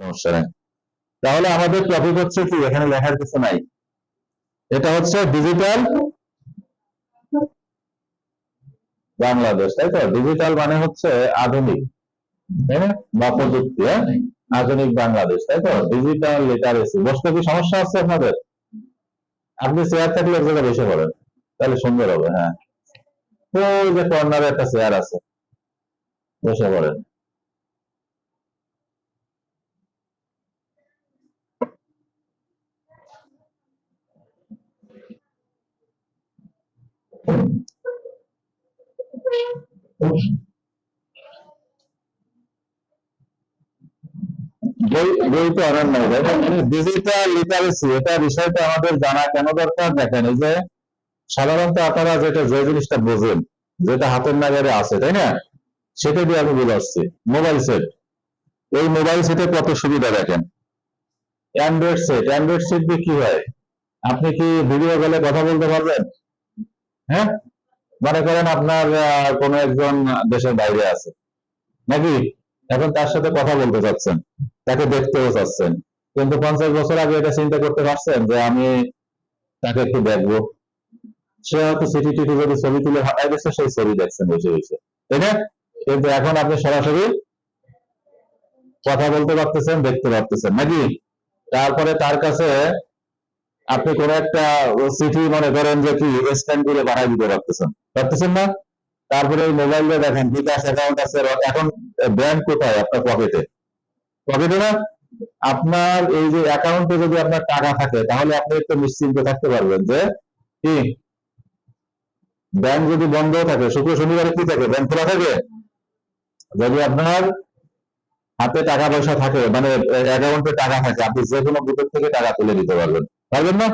সমস্যা নেই। তাহলে আমাদের টপিক হচ্ছে কি? এখানে লেখার কিছু নাই। এটা হচ্ছে ডিজিটাল বাংলাদেশ, তাই তো? ডিজিটাল মানে হচ্ছে আধুনিক, তাই না? বা প্রযুক্তি হ্যাঁ? আধুনিক বাংলাদেশ, তাই তো? ডিজিটাল লিটারেসি বসতে কি সমস্যা আছে আপনাদের? আপনি চেয়ার থাকলে এক জায়গায় বসে পড়েন, তাহলে সুন্দর হবে হ্যাঁ। ওই যে কর্নারে একটা চেয়ার আছে, বসে পড়েন। মানে সাধারণত যে জিনিসটা বোঝেন, যেটা হাতের নাগারে আছে, তাই না? সেটা দিয়ে আমি বোঝাচ্ছি মোবাইল সেট। এই মোবাইল সেটে কত সুবিধা দেখেন? Android set. অ্যান্ড্রয়েড সেট দিয়ে কি হয়? আপনি কি ভিডিও কলে কথা বলতে পারবেন? হ্যাঁ? মনে করেন আপনার কোনো একজন দেশের বাইরে আছে। নাকি? এখন তার সাথে কথা বলতে চাচ্ছেন। তাকে দেখতেও চাচ্ছেন। কিন্তু পঞ্চাশ বছর আগে এটা চিন্তা করতে পারছেন যে আমি তাকে একটু দেখব। সে হয়তো সিটি টিটি যদি ছবি তুলে হাঁটাই দিচ্ছে সেই ছবি দেখছেন বসে বসে তাই না? কিন্তু এখন আপনি সরাসরি কথা বলতে পারতেছেন, দেখতে পারতেছেন। নাকি? তারপরে তার কাছে আপনি কোন একটা চিঠি মনে করেন যে কি স্ক্যান করে বানাই দিতে পারতেছেন? পারতেছেন না? তারপরে এই মোবাইলে দেখেন বিকাশ অ্যাকাউন্ট আছে, এখন ব্যাংক কোথায় আপনার পকেটে পকেটে না? আপনার এই যে অ্যাকাউন্টে যদি আপনার টাকা থাকে, তাহলে আপনি একটু নিশ্চিন্তে থাকতে পারবেন যে কি? ব্যাংক যদি বন্ধ থাকে, শুক্র শনিবারে কি থাকে? ব্যাংক খোলা থাকে? যদি আপনার হাতে টাকা পয়সা থাকে মানে অ্যাকাউন্টে টাকা থাকে, আপনি যে কোনো বুথের থেকে টাকা তুলে দিতে পারবেন। পারবেন না?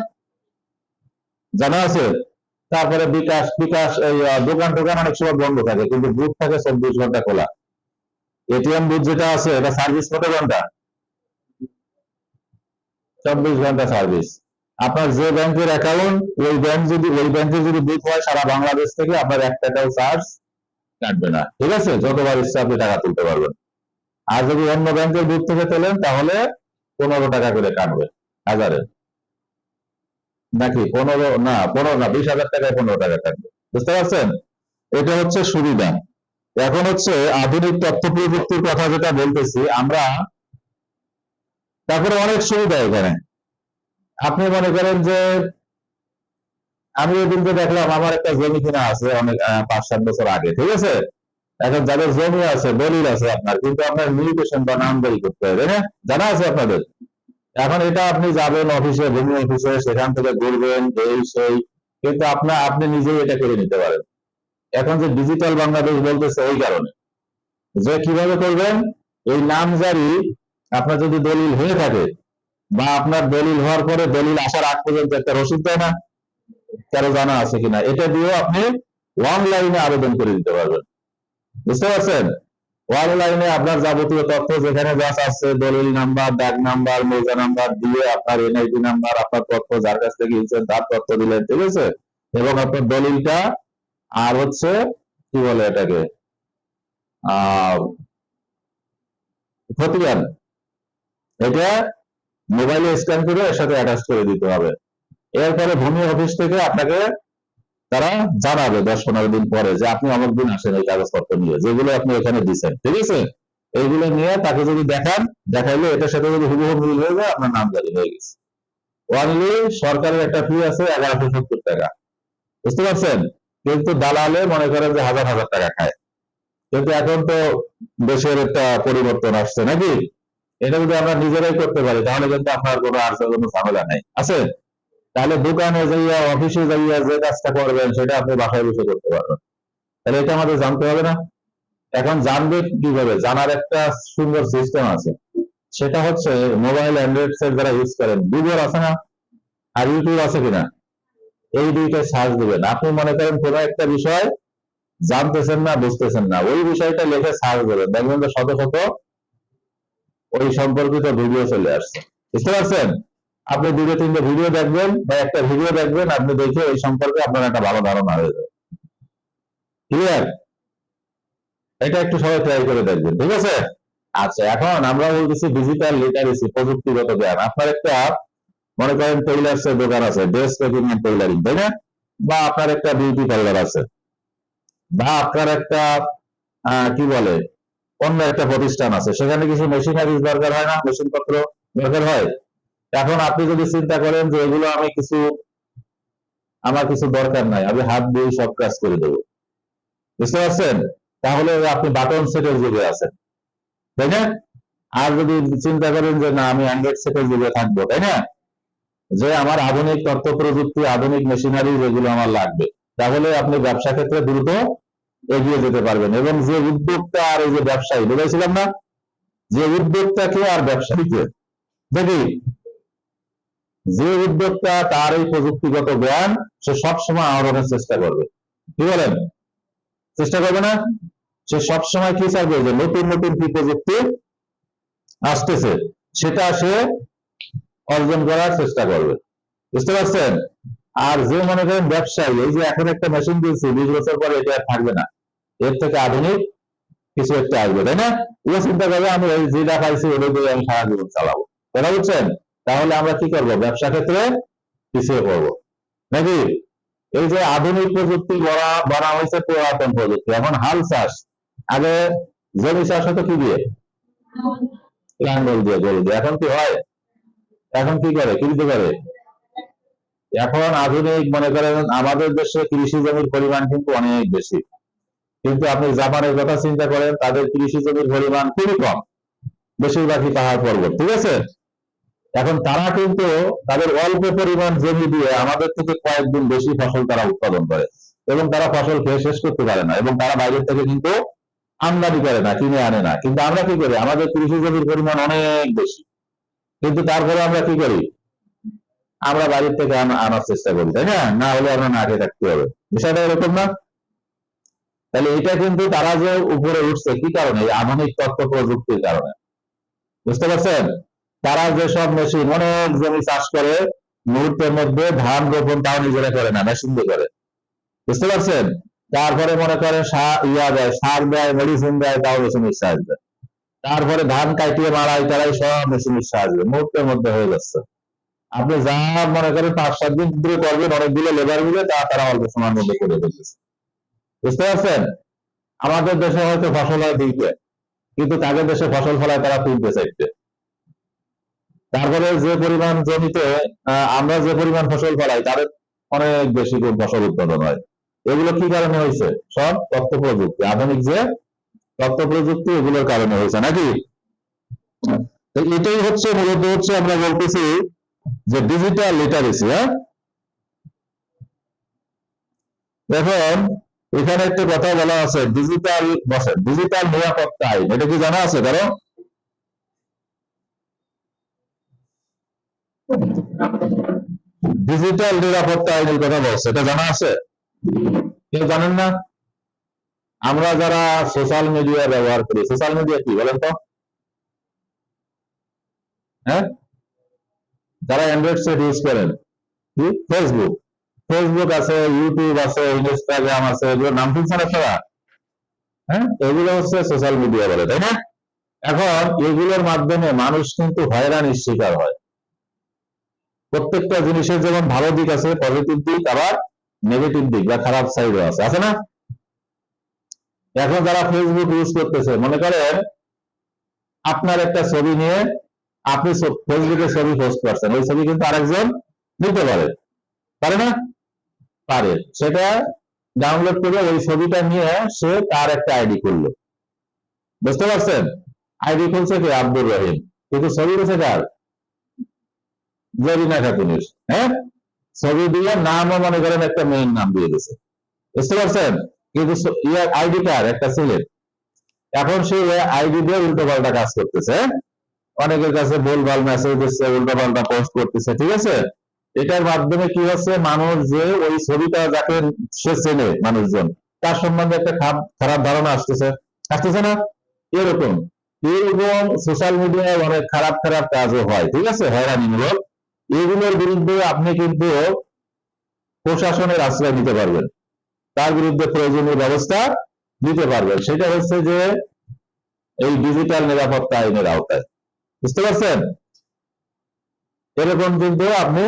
জানা আছে? তারপরে বিকাশ বিকাশ, এই দোকান টোকান অনেক সময় বন্ধ থাকে, কিন্তু বুথ থাকে চব্বিশ ঘণ্টা খোলা। এটিএম বুথ যেটা আছে, এটা সার্ভিস কত ঘণ্টা? চব্বিশ ঘণ্টা সার্ভিস আপনার যে ব্যাংকের অ্যাকাউন্ট ওই ব্যাংক যদি, ওই ব্যাংকে যদি বুথ হয়, সারা বাংলাদেশ থেকে আপনার এক টাকাও চার্জ কাটবে না। ঠিক আছে? যতবার ইচ্ছা আপনি টাকা তুলতে পারবেন। আর যদি অন্য ব্যাংকের বুথ থেকে তোলেন, তাহলে পনেরো টাকা করে কাটবে, হাজারে। নাকি পনেরো? না পনেরো না, বিশ হাজার টাকায় পনেরো টাকা কাটবে বুঝতে পারছেন? এটা হচ্ছে সুবিধা। এখন হচ্ছে আধুনিক তথ্য প্রযুক্তির কথা যেটা বলতেছি, আমরা তারপরে অনেক সুবিধা এখানে। আপনি মনে করেন যে আমি এদিনকে দেখলাম, আমার একটা জমি কিনা আছে অনেক পাঁচ সাত বছর আগে, ঠিক আছে? এখন যাদের জমি আছে, দলিল আছে আপনার, কিন্তু আপনার মিউটেশন বা নামজারি করতে হবে জানা আছে আপনাদের? এখন এটা আপনি যাবেন অফিসে ভূমি অফিসে সেখান থেকে ঘুরবেন, এই সেই, কিন্তু আপনার আপনি নিজেই এটা করে নিতে পারেন। এখন যে ডিজিটাল বাংলাদেশ বলতেছে এই কারণে। যে কীভাবে করবেন? এই নামজারি আপনার যদি দলিল হয়ে থাকে, বা আপনার দলিল হওয়ার পরে দলিল আসার আগ পর্যন্ত একটা রসিদ দেয় না, কারও জানা আছে কিনা, এটা দিয়েও আপনি অনলাইনে আবেদন করে দিতে পারবেন। বুঝতে পারছেন? অনলাইনে আপনার যাবতীয় তথ্য যেখানে যা আছে, দলিল নাম্বার ডাক নাম্বার মৌজা নাম্বার দিয়ে আপনার এনআইডি নাম্বার আপনার তথ্য যার কাছ থেকে নিয়েছেন তার তথ্য দিলেন, ঠিক আছে? এবং আপনার দলিলটা আর হচ্ছে কি বলে এটাকে? খতিয়ান এটা মোবাইলে স্ক্যান করে এর সাথে অ্যাটাচ করে দিতে হবে। এরপরে ভূমি অফিস থেকে আপনাকে তারা জানাবে দশ পনেরো দিন পরে যে আপনি অমুক দিন আসেন এই কাগজপত্র নিয়ে, যেগুলো আপনি এখানে দিচ্ছেন ঠিক আছে? এইগুলো নিয়ে তাকে যদি দেখান, দেখাইলে এটার সাথে যদি হুবহু মিল হয়ে যায়, আপনার নাম জারি হয়ে গেছে। অনলি সরকারের একটা ফি আছে এগারোশো সত্তর টাকা। বুঝতে পারছেন? কিন্তু দালালে মনে করেন যে হাজার হাজার টাকা খায়। কিন্তু এখন তো দেশের একটা পরিবর্তন আসছে, নাকি? এটা যদি আমরা নিজেরাই করতে পারি, তাহলে কিন্তু আপনার কোনো আর কোনো ঝামেলা নাই। আছে? তাহলে দোকানে যাইয়া অফিসে যাইয়া যে কাজটা করবেন, সেটা আপনি বাসায় বসে করতে পারবেন। তাহলে এটা আমাদের জানতে হবে না। এখন জানবে কীভাবে? জানার একটা সুন্দর সিস্টেম আছে। সেটা হচ্ছে মোবাইল অ্যান্ড্রয়েড সেট যারা ইউজ করেন গুগল আছে না? আর ইউটিউব আছে কিনা? এই দুইটা সার্চ দিবেন। আপনি মনে করেন কোনো একটা বিষয় জানতেছেন না, বুঝতেছেন না। ওই বিষয়টা লিখে সার্চ দেবেন। দেখবেন যে শত শত ওই সম্পর্কিত ভিডিও চলে আসছে। বুঝতে পারছেন? আপনি দুটো তিনটে ভিডিও দেখবেন বা একটা ভিডিও দেখবেন, আপনি দেখে এই সম্পর্কে আপনার একটা ভালো ধারণা হয়ে যাবে। ক্লিয়ার এটা একটু সবাই ট্রাই করে দেখবেন, ঠিক আছে? আচ্ছা এখন আমরা বলতেছি ডিজিটাল লিটারেসি প্রযুক্তিগত জ্ঞান। আপনার একটা, মনে করেন টেইলার্স এর দোকান আছে ড্রেস মেকিং এন্ড টেইলারিং তাই না? বা আপনার একটা বিউটি পার্লার আছে। বা আপনার একটা কি বলে, অন্য একটা প্রতিষ্ঠান আছে। সেখানে কিছু মেশিনারিজ দরকার হয় না? মেশিনপত্র দরকার হয়? এখন আপনি যদি চিন্তা করেন যে এগুলো আমি কিছু, আমার কিছু দরকার নাই, আমি হাত দিয়ে সব কাজ করে দেবো। বুঝতে পারছেন? তাহলে আপনি বাটন সেটের যুগে আছেন। তাই না? আর যদি চিন্তা করেন যে না, আমি অ্যান্ড্রয়েড সেটের যুগে থাকব, তাই না? যে আমার আধুনিক তথ্য প্রযুক্তি, আধুনিক মেশিনারি যেগুলো আমার লাগবে, তাহলে আপনি ব্যবসা ক্ষেত্রে দ্রুত এগিয়ে যেতে পারবেন। এবং যে উদ্যোক্তা আর এই যে ব্যবসায়ী বুঝেছিলাম না? যে উদ্যোক্তাকে আর ব্যবসায়ীকে দেখি যে উদ্যোক্তা তার এই প্রযুক্তিগত জ্ঞান, সে সবসময় আহরণের চেষ্টা করবে। কি বলেন? চেষ্টা করবে না? সে সবসময় কি চাইবে? যে নতুন নতুন কি প্রযুক্তি আসতেছে, সেটা সে অর্জন করার চেষ্টা করবে। বুঝতে পারছেন? আর যে মনে করেন ব্যবসায়ী, এই যে এখন একটা মেশিন দিয়েছে বিশ বছর পরে এটা থাকবে না। এর থেকে আধুনিক কিছু একটা আসবে, তাই না? ও চিন্তা করবে, আমি যেটা পাইছি ওটা দিয়ে আমি সারা জীবন চালাবো। কথা বুঝছেন? তাহলে আমরা কি করব? ব্যবসা ক্ষেত্রে পিছিয়ে পড়ব। নাকি? এই যে আধুনিক প্রযুক্তি বলা বলা হয়েছে পুরাতন প্রযুক্তি। এখন হাল চাষ। আগে জমি চাষ হতো কি দিয়ে? লাঙ্গল দিয়ে গরু দিয়ে। এখন কি হয়? এখন কি করে? কি দিতে করে। এখন আধুনিক, মনে করেন, আমাদের দেশে কৃষি জমির পরিমাণ কিন্তু অনেক বেশি। কিন্তু আপনি জাপানের কথা চিন্তা করেন, তাদের কৃষি জমির পরিমাণ খুবই কম। বেশিরভাগই পাহাড় পর্বত, ঠিক আছে? এখন তারা কিন্তু তাদের অল্প পরিমাণ জমি দিয়ে আমাদের থেকে কয়েকদিন বেশি ফসল তারা উৎপাদন করে। এবং তারা ফসল খেয়ে শেষ করতে পারে না এবং তারা বাইরের থেকে কিন্তু আমদানি করে না, কিনে আনে না। কিন্তু আমরা কি করি? আমাদের কৃষি জমির পরিমাণ অনেক বেশি। কিন্তু তারপরে আমরা কি করি? আমরা বাড়ির থেকে আনার চেষ্টা করি, তাই না? না হলে আমরা না থাকতে হবে। বিষয়টা এরকম না। তাহলে এটা কিন্তু তারা যে উপরে উঠছে, কি কারণে? আধুনিক তথ্য প্রযুক্তির কারণে। বুঝতে পারছেন? তারা যেসব মেশিন অনেক জমি চাষ করে, মুহূর্তের মধ্যে ধান রোপণ তাও নিজেরা করে না মেশিন দিয়ে করে। বুঝতে পারছেন? তারপরে মনে করেন ইয়া দেয়, সার দেয় মেডিসিন দেয়, তাও মেশিনের সাহায্য। তারপরে ধান কাটিয়ে মারাই তারাই সব মেশিনের সাহায্য, মুহূর্তের মধ্যে হয়ে যাচ্ছে। আপনি যা মনে করেন পাঁচ, সাত দিন ধরে করবেন, অনেকগুলো লেবার মিলে তা তারা অল্প সময়ের মধ্যে করে ফেলতেছে। বুঝতে পারছেন? আমাদের দেশে হয়তো ফসল হয় দুইটে, কিন্তু তাদের দেশে ফসল ফলায় তারা তিনটে, চারটে। তারপরে যে পরিমাণ জমিতে আমরা যে পরিমাণ ফসল ফলাই তাদের অনেক বেশি ফসল উৎপাদন হয়। এগুলো কি কারণে হয়েছে? সব তথ্য প্রযুক্তি। আধুনিক যে তথ্য প্রযুক্তি, এগুলোর কারণে হয়েছে, নাকি? তো এটাই হচ্ছে, মূলত হচ্ছে আমরা বলতেছি যে ডিজিটাল লিটারেসি হ্যাঁ? এখন এখানে একটা কথা বলা আছে ডিজিটাল বসে ডিজিটাল নিরাপত্তা আইন এটা কি জানা আছে কারও? ডিজিটাল নিরাপত্তা আইনের কথা বলছে, এটা জানা আছে? কেউ জানেন না? আমরা যারা সোশ্যাল মিডিয়া ব্যবহার করি সোশ্যাল মিডিয়া কি বলেন তো? হ্যাঁ? যারা অ্যান্ড্রয়েড সেট ইউজ করেন, কি? ফেসবুক ফেসবুক আছে ইউটিউব আছে ইনস্টাগ্রাম আছে, এগুলোর নাম শুনছেন আপনারা? হ্যাঁ? এগুলো হচ্ছে সোশ্যাল মিডিয়া বলে, তাই না? এখন এগুলোর মাধ্যমে মানুষ কিন্তু হয়রানির শিকার হয়। প্রত্যেকটা জিনিসের যেমন ভালো দিক আছে পজিটিভ দিক, আবার নেগেটিভ দিক বা খারাপ সাইডও আছে। আছে না? এখন যারা ফেসবুক ইউজ করতেছে, মনে করেন আপনার একটা ছবি নিয়ে আপনি ফেসবুকে ছবি পোস্ট করছেন, ওই ছবি কিন্তু আরেকজন নিতে পারে। পারে না? পারে। সেটা ডাউনলোড করে ওই ছবিটা নিয়ে সে তার একটা আইডি খুললো। বুঝতে পারছেন? আইডি খুলছে কি? আব্দুর রহিম। কিন্তু ছবি রয়েছে কার? জরিনা খাতুনের হ্যাঁ? ছবি দিয়ে নামও মনে করেন একটা মেয়ের নাম দিয়ে দিয়েছে। বুঝতে পারছেন? কিন্তু ইয়ার আইডি কার? একটা ছেলের এখন সে আইডি দিয়ে উল্টো পাল্টা কাজ করতেছে? অনেকের কাছে ভুলভাল মেসেজ দিচ্ছে উল্টো পাল্টা পোস্ট করতেছে, ঠিক আছে? এটার মাধ্যমে কি হচ্ছে? মানুষ যে ওই ছবিটা যাকে সে চেনে মানুষজন, তার সম্বন্ধে একটা খারাপ খারাপ ধারণা আসতেছে। আসতেছে না? এরকম। এরকম সোশ্যাল মিডিয়ায় অনেক খারাপ খারাপ কাজও হয়, ঠিক আছে? হয়রানিমূলক। এগুলোর বিরুদ্ধে আপনি কিন্তু প্রশাসনের আশ্রয় নিতে পারবেন। তার বিরুদ্ধে প্রয়োজনীয় ব্যবস্থা নিতে পারবেন। সেটা হচ্ছে যে এই ডিজিটাল নিরাপত্তা আইনের আওতায়। বুঝতে পারছেন? এরকম কিন্তু আপনি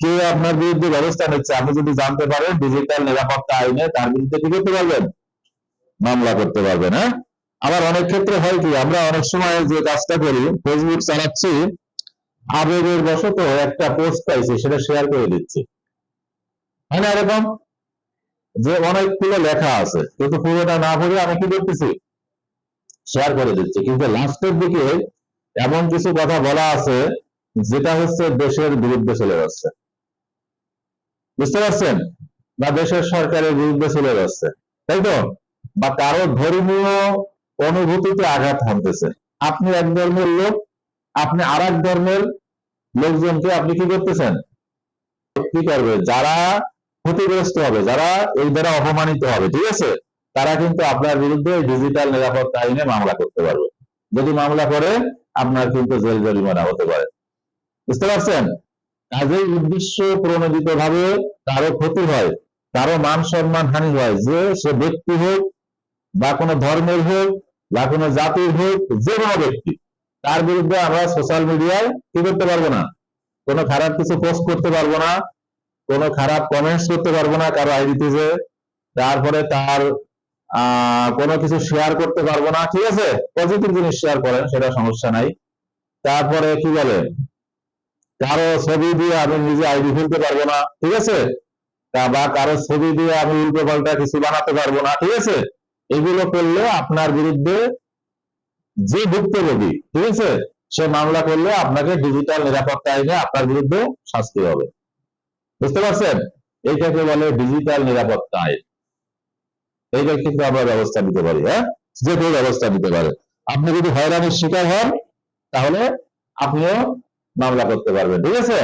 কে আপনার বিরুদ্ধে ব্যবস্থা নিচ্ছে, আপনি যদি জানতে পারেন ডিজিটাল নিরাপত্তা আইনে তার বিরুদ্ধে কি করতে পারবেন? মামলা করতে পারবেন হ্যাঁ? আবার অনেক ক্ষেত্রে হয় কি, আমরা অনেক সময় যে কাজটা করি ফেসবুক চালাচ্ছি আবেগের বশত একটা পোস্ট পাইছি, সেটা শেয়ার করে দিচ্ছে। হয় না, এরকম? যে অনেকগুলো লেখা আছে কিন্তু পুরোটা না পড়ে আমি কি করতেছি? শেয়ার করে দিচ্ছি। কিন্তু লাস্টের দিকে এমন কিছু কথা বলা আছে, যেটা হচ্ছে দেশের বিরুদ্ধে চলে যাচ্ছে। বুঝতে পারছেন? বা দেশের সরকারের বিরুদ্ধে চলে যাচ্ছে। তাই তো? বা কারও ধর্মীয় অনুভূতিতে আঘাত হানতেছে। আপনি এক ধর্মের লোক আপনি আর এক ধর্মের লোকজনকে আপনি কি করতেছেন? কি করবে? যারা ক্ষতিগ্রস্ত হবে, যারা এই দ্বারা অপমানিত হবে, ঠিক আছে? তারা কিন্তু আপনার বিরুদ্ধে ডিজিটাল নিরাপত্তা আইনে মামলা করতে পারবে। যদি মামলা করে, আপনার কিন্তু জেল জরিমানা হতে পারে। বুঝতে পারছেন? কাজেই উদ্দেশ্য প্রণোদিত ভাবে কারও ক্ষতি হয়, কারও মান সম্মান হানি হয়, যে সে ব্যক্তি হোক, বা কোনো ধর্মের হোক, বা কোনো জাতির হোক, যে কোনো ব্যক্তি। তার বিরুদ্ধে আমরা সোশ্যাল মিডিয়ায় কি করতে পারব না? কোনো খারাপ কিছু পোস্ট করতে পারব না, কোনো খারাপ কমেন্টস করতে পারব না কারও আইডিতে তারপরে তার কোনো কিছু শেয়ার করতে পারব না। ঠিক আছে? পজিটিভ জিনিস শেয়ার করেন, সেটা সমস্যা নাই। তারপরে কি বলে? কারও ছবি দিয়ে আমি নিজে আইডি খুলতে পারব না। ঠিক আছে? বা কারও ছবি দিয়ে আমি উল্টো পাল্টা কিছু বানাতে পারব না। ঠিক আছে? এগুলো করলে আপনার বিরুদ্ধে যে ভুক্তভোগী ঠিক আছে? সে মামলা করলে আপনাকে ডিজিটাল নিরাপত্তা আইনে আপনার বিরুদ্ধে শাস্তি হবে। বুঝতে পারছেন? এইটাকে বলে ডিজিটাল নিরাপত্তা আইন। এইটা কিন্তু আমরা ব্যবস্থা নিতে পারি হ্যাঁ? যে কেউ ব্যবস্থা নিতে পারে। আপনি যদি হয়রানির শিকার হন, তাহলে আপনিও মামলা করতে পারবেন, ঠিক আছে?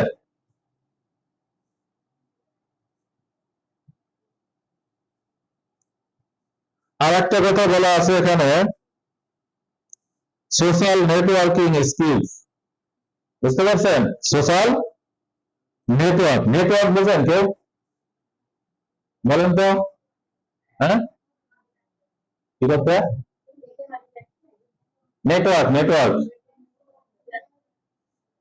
আর একটা কথা বলা আছে এখানে। সোশ্যাল নেটওয়ার্কিং স্কিলস বুঝতে পারছেন? সোশ্যাল নেটওয়ার্ক নেটওয়ার্ক বুঝেন কেউ বলেন তো? হ্যাঁ? কি করতে? নেটওয়ার্ক নেটওয়ার্ক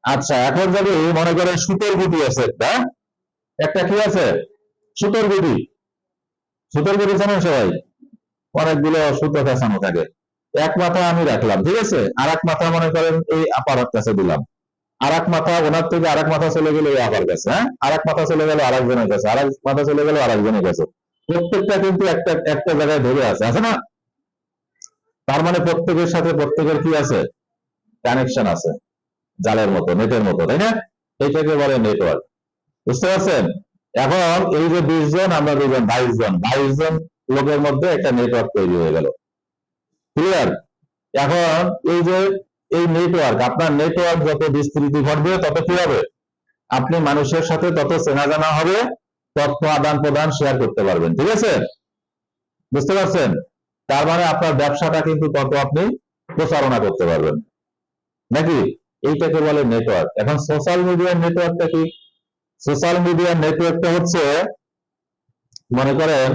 আচ্ছা এখন যদি মনে করেন সুতোর গুটি আছে, একটা হ্যাঁ? একটা কি আছে? সুতোর গুটি। সুতোর গুটি জানেন সবাই? অনেকগুলো সুতো ফেসানো থাকে। এক মাথা আমি রাখলাম, ঠিক আছে? আর এক মাথা মনে করেন এই আপার কাছে দিলাম। আর এক মাথা ওনার থেকে আর এক মাথা চলে গেল আপার কাছে হ্যাঁ? আর এক মাথা চলে গেল আর একজনের কাছে আর এক মাথা চলে গেল আর একজনের কাছে। প্রত্যেকটা কিন্তু একটা একটা জায়গায় ধরে আছে আছে না? তার মানে প্রত্যেকের সাথে প্রত্যেকের কি আছে? কানেকশন আছে। জালের মতো, নেটের মতো, তাই না? এইটাকে বলে নেটওয়ার্ক বুঝতে পারছেন? এখন এই যে বিশ জন, আমরা দুজন বাইশ জন বাইশ জন লোকের মধ্যে একটা নেটওয়ার্ক তৈরি হয়ে গেল। ক্লিয়ার এখন এই যে এই নেটওয়ার্ক আপনার নেটওয়ার্ক যত বিস্তৃতি ঘটবে, তত কি হবে? আপনি মানুষের সাথে তত চেনা জানা হবে, তথ্য আদান প্রদান শেয়ার করতে পারবেন, ঠিক আছে? বুঝতে পারছেন? তার মানে আপনার ব্যবসাটা কিন্তু তত আপনি প্রচারণা করতে পারবেন। নাকি? এইটাকে বলে নেটওয়ার্ক এখন সোশ্যাল মিডিয়ার নেটওয়ার্কটা কি? সোশ্যাল মিডিয়ার নেটওয়ার্কটা হচ্ছে, মনে করেন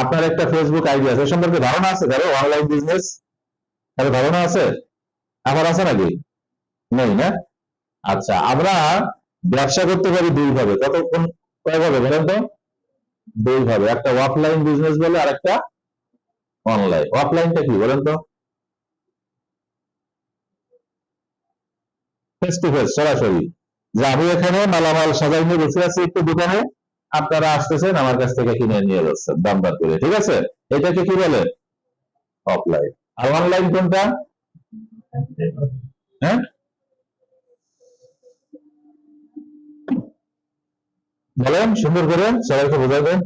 আপনার একটা ফেসবুক আইডি আছে সম্পর্কে ধারণা আছে? ধরো অনলাইন বিজনেস তাহলে ধারণা আছে? আমার আছে নাকি? নেই না? আচ্ছা আমরা ব্যবসা করতে পারি দুই ভাবে। কতক্ষণ, কয় ভাবে বলেন তো? দুই ভাবে। একটা অফলাইন বিজনেস বলে আর একটা অনলাইন অফলাইনটা কি বলেন তো? ফেস টু ফেস সরাসরি। যে আমি এখানে মালামাল সাজাই নিয়ে বসে আছি একটু দোকানে। আপনারা আসতেছেন, আমার কাছ থেকে কিনে নিয়ে যাচ্ছেন, দাম দর করে ঠিক আছে? এটাকে কি বলে? অফলাইন আর অনলাইন কোনটা? হ্যাঁ? বলেন, সুন্দর করে, সবাইকে বোঝাবেন।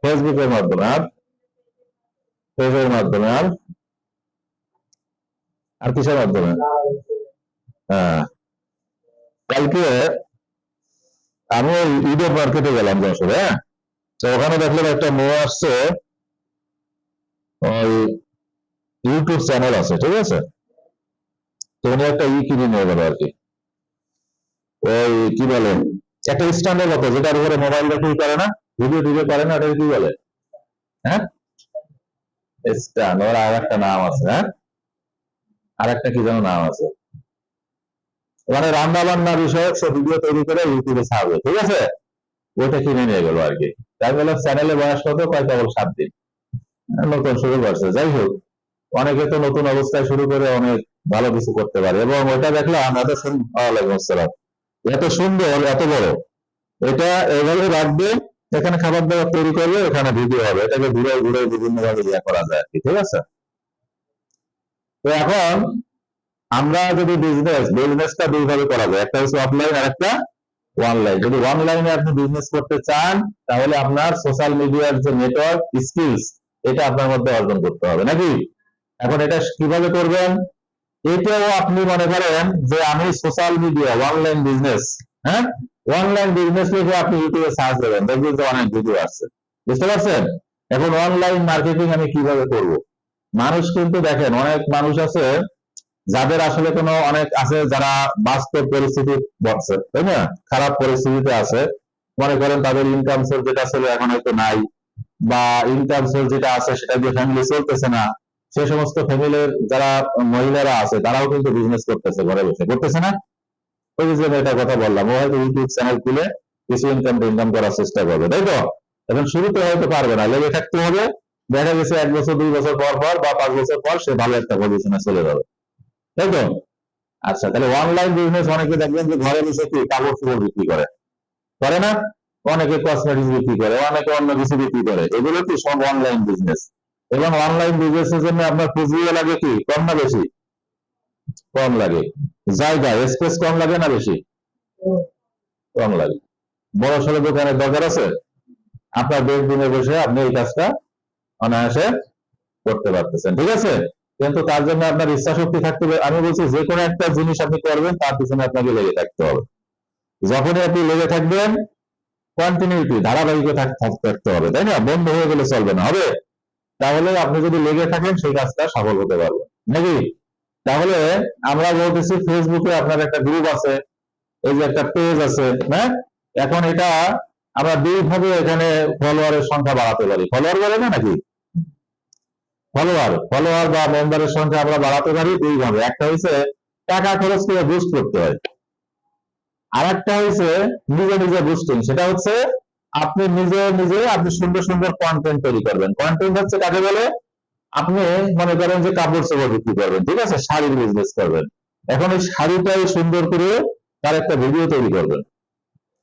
ফেসবুকের মাধ্যমে, আর? ফেসবুকের মাধ্যমে, আর? আর কিসের মাধ্যমে? কালকে আমি ঈদের মার্কেটে গেলাম যশোরে হ্যাঁ? তো ওখানে দেখলাম একটা মেয়ে আসছে, ওই ইউটিউব চ্যানেল আছে, ঠিক আছে? তো উনি একটা ই কিনে নিয়ে গেল আর কি ওই কি বলে, একটা স্ট্যান্ডের মতো, যেটার উপরে মোবাইল রেখে করে না ভিডিও টিডিও করে না, ওটাকে কি বলে? হ্যাঁ? স্ট্যান্ড ওর আর একটা নাম আছে হ্যাঁ? আর একটা কি যেন নাম আছে? মানে রান্না বান্না বিষয়ক সব ভিডিও তৈরি করে ইউটিউবে ছাড়বে, ঠিক আছে? ওইটা কিনে নিয়ে গেল আর কি। তাই বলে চ্যানেলে বয়স কত? কয় কেবল সাত দিন। নতুন শুরু করছে। যাই হোক, অনেকে তো নতুন অবস্থায় শুরু করে অনেক ভালো কিছু করতে পারে। এবং ওইটা দেখলাম এত সুন্দর এত সুন্দর, এত বড়। এটা এভাবে রাখবে এখানে খাবার দাবার তৈরি করবে এখানে ভিডিও হবে। এটাকে ঘুরে ঘুরে বিভিন্ন ভাবে ইয়ে করা যায় আর কি, ঠিক আছে? তো এখন আমরা যদি বিজনেস বিজনেসটা দুইভাবে করা যায়। একটা হচ্ছে অফলাইন আর একটা অনলাইন যদি অনলাইনে আপনি বিজনেস করতে চান, তাহলে আপনার সোশ্যাল মিডিয়ার যে নেটওয়ার্ক স্কিলস এটা আপনার মধ্যে অর্জন করতে হবে। নাকি? এখন এটা কীভাবে করবেন? এটাও আপনি মনে করেন যে আমি সোশ্যাল মিডিয়া অনলাইন বিজনেস হ্যাঁ? অনলাইন বিজনেস লিখে আপনি ইউটিউবে সার্চ দেবেন। দেখবেন যে অনেক ভিডিও আসছে। বুঝতে পারছেন? এখন অনলাইন মার্কেটিং আমি কীভাবে করব? মানুষ কিন্তু দেখেন, অনেক মানুষ আছে যাদের আসলে কোনো অনেক আছে যারা বাস্তব পরিস্থিতি বলছে, তাই না? খারাপ পরিস্থিতিতে আছে। মনে করেন তাদের ইনকাম সোর্স যেটা ছিল এখন হয়তো নাই, বা ইনকাম সোর্স যেটা আছে সেটা দিয়ে ফ্যামিলি চলতেছে না। সে সমস্ত ফ্যামিলির যারা মহিলারা আছে, তারাও কিন্তু বিজনেস করতেছে, ঘরে বসে। করতেছে না? ওই যে এটা কথা বললাম, ও হয়তো ইউটিউব চ্যানেল খুলে কিছু ইনকাম ইনকাম করার চেষ্টা করবে, তাই তো? এখন শুরুতে হয়তো পারবে না, লেগে থাকতে হবে। দেখা গেছে এক বছর, দুই বছর পর পর, বা পাঁচ বছর পর সে ভালো একটা পজিশনে চলে যাবে। তাই তো? আচ্ছা তাহলে অনলাইন বিজনেস অনেকে দেখবেন যে ঘরে বসে কি কাপড় চোপড় বিক্রি করে? করে না? অনেকে কসমেটিক্স বিক্রি করে, অনেকে অন্য কিছু বিক্রি করে। এগুলো কি সব অনলাইন বিজনেস এবং অনলাইন বিজনেসের জন্য আপনার পুঁজিও লাগে কি? কম না বেশি? কম লাগে। জায়গা স্পেস কম লাগে না বেশি? কম লাগে। বড় সড়ো দোকানের দরকার আছে? আপনার বেডরুমে বসে আপনি এই কাজটা অনায়াসে করতে পারতেছেন, ঠিক আছে? কিন্তু তার জন্য আপনার ইচ্ছা শক্তি থাকতে হবে আমি বলছি যে কোনো একটা জিনিস আপনি করবেন, তার পিছনে আপনাকে লেগে থাকতে হবে। যখনই আপনি লেগে থাকবেন কন্টিনিউটি ধারাবাহিক থাকতে হবে, তাই না? বন্ধ হয়ে গেলে চলবে না। হবে? তাহলে আপনি যদি লেগে থাকেন, সেই কাজটা সফল হতে পারবেন নাকি? তাহলে আমরা বলতেছি ফেসবুকে আপনার একটা গ্রুপ আছে, এই যে একটা পেজ আছে হ্যাঁ এখন এটা আমরা দুই ভাবে এখানে ফলোয়ারের সংখ্যা বাড়াতে পারি। ফলোয়ার না নাকি? ফলোয়ার ফলোয়ার বা মেম্বারের সংখ্যা আমরা বাড়াতে পারি দুই ভাবে একটা হচ্ছে টাকা খরচ করে বুস্ট করতে হয়। আর একটা হচ্ছে নিজে নিজে বুস্টিং সেটা হচ্ছে আপনি নিজে নিজে আপনি সুন্দর সুন্দর কন্টেন্ট তৈরি করবেন। কন্টেন্ট হচ্ছে কাকে বলে? আপনি মনে করেন যে কাপড় চোপড় বিক্রি করবেন, ঠিক আছে? শাড়ির বিজনেস করবেন। এখন ওই শাড়িটাই সুন্দর করে তার একটা ভিডিও তৈরি করবেন।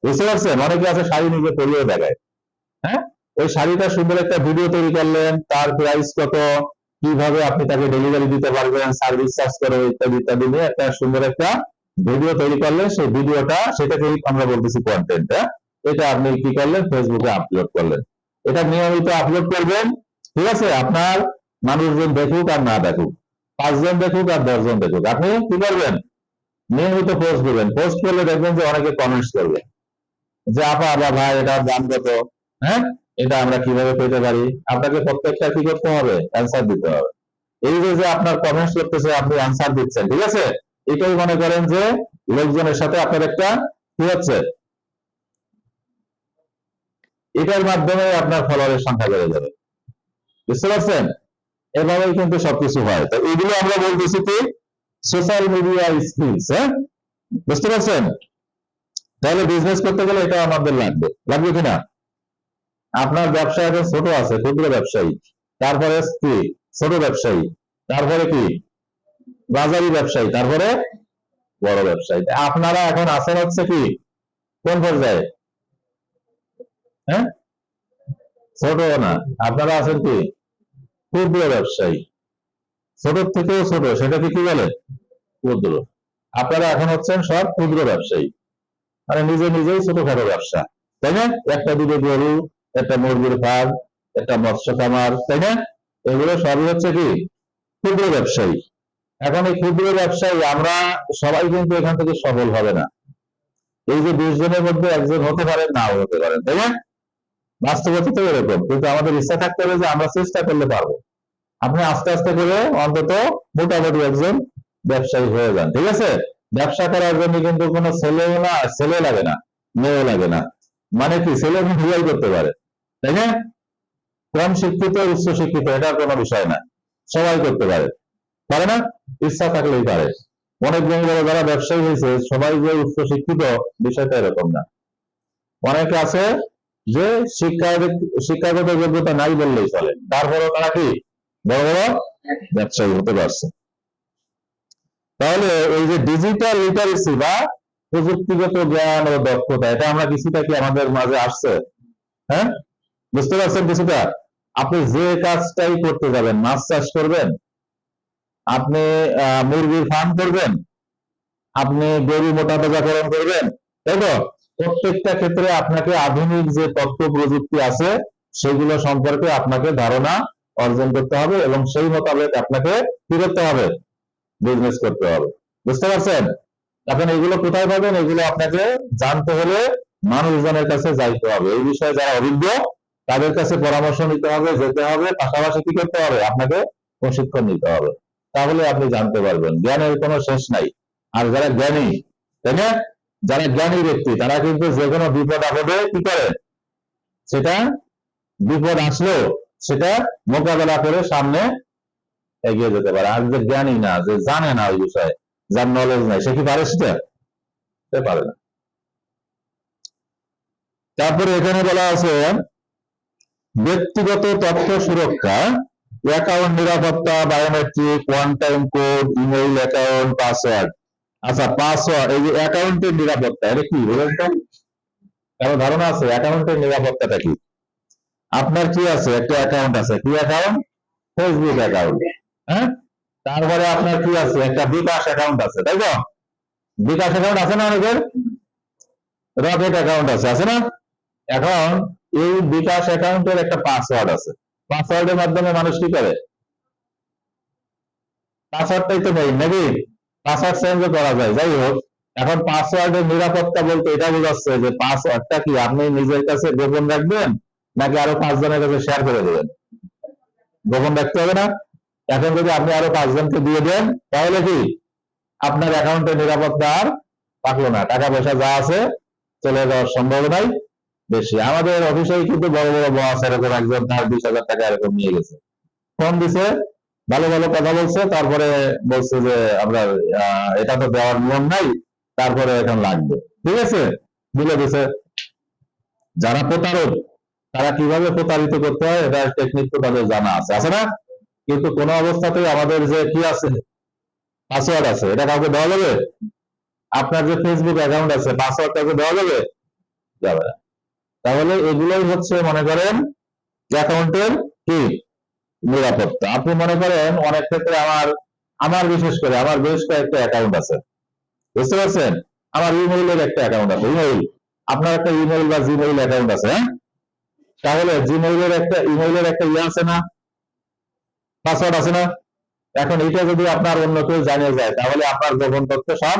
বুঝতে পারছেন? অনেকে আছে শাড়ি নিজে তৈরিও দেখায়। হ্যাঁ? ওই শাড়িটা সুন্দর একটা ভিডিও তৈরি করলেন। তার প্রাইস কত? কীভাবে আপনি তাকে ডেলিভারি দিতে পারবেন? সার্ভিস চার্জ করে ইত্যাদি ইত্যাদি নিয়ে একটা সুন্দর একটা ভিডিও তৈরি করলেন। সেই ভিডিওটা সেটাকেই আমরা বলতেছি কন্টেন্ট এটা আপনি কি করলেন? ফেসবুকে আপলোড করলেন। এটা নিয়মিত আপলোড করবেন। ঠিক আছে? আপনার মানুষজন দেখুক আর না দেখুক। পাঁচজন দেখুক আর দশজন দেখুক। আপনি কি করবেন? নিয়মিত পোস্ট করবেন পোস্ট করলে দেখবেন যে অনেকে কমেন্টস করবে যে, আপা বা ভাই, এটার দাম কত? হ্যাঁ? এটা আমরা কীভাবে পেতে পারি? আপনাকে প্রত্যেকটা কি করতে হবে? অ্যান্সার দিতে হবে। এই যে যে আপনার কমেন্টস করতেছে, আপনি অ্যান্সার দিচ্ছেন, ঠিক আছে? এটাই মনে করেন যে, লোকজনের সাথে আপনার একটা কি হচ্ছে? এটার মাধ্যমে আপনার ফলোয়ারের সংখ্যা বেড়ে যাবে। বুঝতে পারছেন? এভাবেই কিন্তু সবকিছু হয়। তো এগুলো আমরা বলতেছি কি? সোশ্যাল মিডিয়া স্কিলস হ্যাঁ? বুঝতে পারছেন? তাহলে বিজনেস করতে গেলে এটা আমাদের লাগবে। লাগবে কিনা? আপনার ব্যবসা এখন ছোট আছে ক্ষুদ্র ব্যবসায়ী। তারপরে স্ত্রী, ছোট ব্যবসায়ী। তারপরে কি? বাজারি ব্যবসায়ী, তারপরে বড় ব্যবসায়ী। আপনারা এখন আছেন হচ্ছে কি? কোন পর্যায়ে? হ্যাঁ? ছোট না। আপনারা আছেন কি? ক্ষুদ্র ব্যবসায়ী। ছোট থেকেও ছোট সেটাকে কি বলে? ক্ষুদ্র। আপনারা এখন হচ্ছেন সব ক্ষুদ্র ব্যবসায়ী। মানে নিজে নিজেই ছোটখাটো ব্যবসা। তাই না? একটা দুটো গরু একটা মুরগির ফার্ম, একটা মৎস্য খামার, তাই না? এগুলো সবই হচ্ছে কি? ক্ষুদ্র ব্যবসায়ী। এখন এই ক্ষুদ্র ব্যবসায়ী, আমরা সবাই কিন্তু এখান থেকে সফল হবে না। এই যে বিশ জনের মধ্যে একজন হতে পারেন, নাও হতে পারেন, তাই না? বাস্তবতা তো এরকম, কিন্তু আমাদের ইচ্ছা থাকতে হবে যে আমরা চেষ্টা করলে পারব। আপনি আস্তে আস্তে করে অন্তত মোটামুটি একজন ব্যবসায়ী হয়ে যান, ঠিক আছে? ব্যবসা করার জন্য কিন্তু কোনো ছেলেও না ছেলে লাগে না, মেয়েও লাগে না। মানে কি? ছেলে বিয়ে করতে পারে। তাই না? কম শিক্ষিত, উচ্চ শিক্ষিত, এটা কোনো বিষয় না। সবাই করতে পারে। পারে না? ইচ্ছা থাকলেই পারে। অনেক বড় যারা ব্যবসায়ী হয়েছে, সবাই যে উচ্চ শিক্ষিত, বিষয়টা এরকম না। অনেকে আছে যে শিক্ষা শিক্ষাগত যোগ্যতা নাই বললেই চলে। তারপরেও তারা কি? বড় বড় ব্যবসায়ী হতে পারছে। তাহলে এই যে ডিজিটাল লিটারেসি বা প্রযুক্তিগত জ্ঞান ও দক্ষতা, এটা আমরা কিছুটা কি আমাদের মাঝে আসছে? হ্যাঁ? বুঝতে পারছেন কিছুটা? আপনি যে কাজটাই করতে যাবেন, মাছ চাষ করবেন, আপনি মুরগির ফার্ম করবেন, আপনি গরু মোটা তাজাকরণ করবেন, তাই তো? প্রত্যেকটা ক্ষেত্রে আপনাকে আধুনিক যে তথ্য প্রযুক্তি আছে, সেগুলো সম্পর্কে আপনাকে ধারণা অর্জন করতে হবে এবং সেই মোতাবেক আপনাকে কি করতে হবে? বিজনেস করতে হবে। বুঝতে পারছেন? এখন এগুলো কোথায় পাবেন? এগুলো আপনাকে জানতে হলে মানুষজনের কাছে যাইতে হবে। এই বিষয়ে যারা অভিজ্ঞ তাদের কাছে পরামর্শ নিতে হবে, যেতে হবে, পাশাপাশি কি করতে হবে? আপনাকে প্রশিক্ষণ নিতে হবে। তাহলে আপনি জানতে পারবেন। জ্ঞানের কোনো শেষ নাই। আর যারা জ্ঞানী, তাই না? যারা জ্ঞানী ব্যক্তি, তারা কিন্তু যে কোনো বিপদ আপদে কি করে? সেটা বিপদ আসলেও সেটা মোকাবেলা করে সামনে এগিয়ে যেতে পারে। আর যে জ্ঞানী না, যে জানে না ওই বিষয়ে, যার নলেজ নাই, সে কি পারে সেটা? সে পারে না। তারপরে এখানে বলা আছে ব্যক্তিগত তথ্য সুরক্ষা অ্যাকাউন্ট নিরাপত্তা biometric one time code email account password আচ্ছা পাসওয়ার্ড এই যে অ্যাকাউন্টের নিরাপত্তা, এটা কি বলেন কারও ধারণা আছে? অ্যাকাউন্টের নিরাপত্তাটা কি? আপনার কি আছে? একটা অ্যাকাউন্ট আছে। কি অ্যাকাউন্ট ফেসবুক অ্যাকাউন্ট হ্যাঁ? তারপরে আপনার কি আছে? একটা বিকাশ অ্যাকাউন্ট আছে, তাই তো? বিকাশ অ্যাকাউন্ট আছে না অনেকের? রকেট অ্যাকাউন্ট আছে আছে না? এখন এই বিকাশ অ্যাকাউন্টের একটা পাসওয়ার্ড আছে। পাসওয়ার্ডের মাধ্যমে মানুষ কি করে? পাসওয়ার্ডটাই তো নেই নাকি? পাসওয়ার্ড চেঞ্জ করা যায়। যাই হোক, এখন পাসওয়ার্ডের নিরাপত্তা বলতে এটা বোঝাচ্ছে যে পাসওয়ার্ডটা কি আপনি নিজের কাছে গোপন রাখবেন, নাকি আরও পাঁচজনের কাছে শেয়ার করে দেবেন? গোপন রাখতে হবে না। এখন যদি আপনি আরও পাঁচজনকে দিয়ে দেন, তাহলে কি? আপনার অ্যাকাউন্টের নিরাপত্তা আর থাকল না। টাকা পয়সা যা আছে, চলে যাওয়ার সম্ভাবনাই বেশি। আমাদের অফিসে কিন্তু বড় বড় বস এরকম একজন, তার বিশ হাজার টাকা এরকম নিয়ে গেছে। ফোন দিছে, ভালো ভালো কথা বলছে, তারপরে বলছে যে, আমরা এটা তো দেওয়ার নিয়ম নাই, তারপরে এখন লাগবে। ঠিক আছে? দিলে দিছে। যারা প্রতারক, তারা কীভাবে প্রতারিত করতে হয়, এটা টেকনিক তো তাদের জানা আছে। আছে না? কিন্তু কোন অবস্থাতেই আমাদের যে কি আছে? পাসওয়ার্ড আছে। এটা কাউকে দেওয়া যাবে? আপনার যে ফেসবুক অ্যাকাউন্ট আছে পাসওয়ার্ড কাউকে দেওয়া যাবে? যাবে না। তাহলে এগুলোই হচ্ছে, মনে করেন অ্যাকাউন্টের কি? নিরাপত্তা। আপনি মনে করেন, অনেক ক্ষেত্রে আমার আমার বিশেষ করে, আমার বেশ কয়েকটা অ্যাকাউন্ট আছে। বুঝতে পারছেন? আমার ইমেইলের একটা অ্যাকাউন্ট আছে। ইমেইল, আপনার একটা ইমেইল বা জিমেইল অ্যাকাউন্ট আছে হ্যাঁ? তাহলে জিমেইলের একটা, ইমেইলের একটা ইয়ে আছে না? পাসওয়ার্ড আছে না? এখন এটা যদি আপনার অন্য কেউ জানিয়ে যায়, তাহলে আপনার গোপন তথ্য সব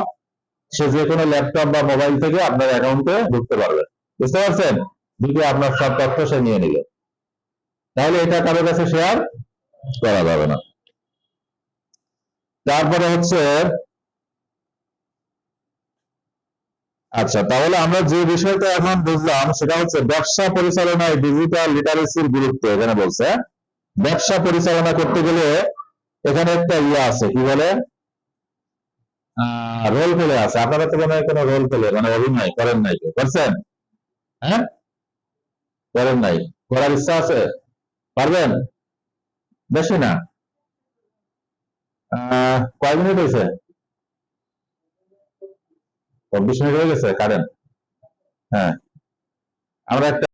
সে যে কোনো ল্যাপটপ বা মোবাইল থেকে আপনার অ্যাকাউন্টে ঢুকতে পারবে। বুঝতে পারছেন? ঢুকে আপনার সব তথ্য সে নিয়ে নিবে তাহলে এটা কারোর কাছে শেয়ার করা যাবে না। তারপরে হচ্ছে আচ্ছা তাহলে আমরা যে বিষয়টা এখন বুঝলাম, সেটা হচ্ছে ব্যবসা পরিচালনায় ডিজিটাল লিটারেসির গুরুত্ব, এখানে বলছে। ব্যবসা পরিচালনা করতে গেলে এখানে একটা ইয়ে আছে, কি বলে? রোল প্লে আছে। আপনারা তো মনে কোনো রোল প্লে মানে অভিনয় করেন নাই করছেন হ্যাঁ? করেন নাই। করার ইচ্ছা আছে? পারবেন? বেশি না। কয় মিনিট হয়েছে? চব্বিশ মিনিট হয়ে গেছে কারেন্ট হ্যাঁ। আমরা একটা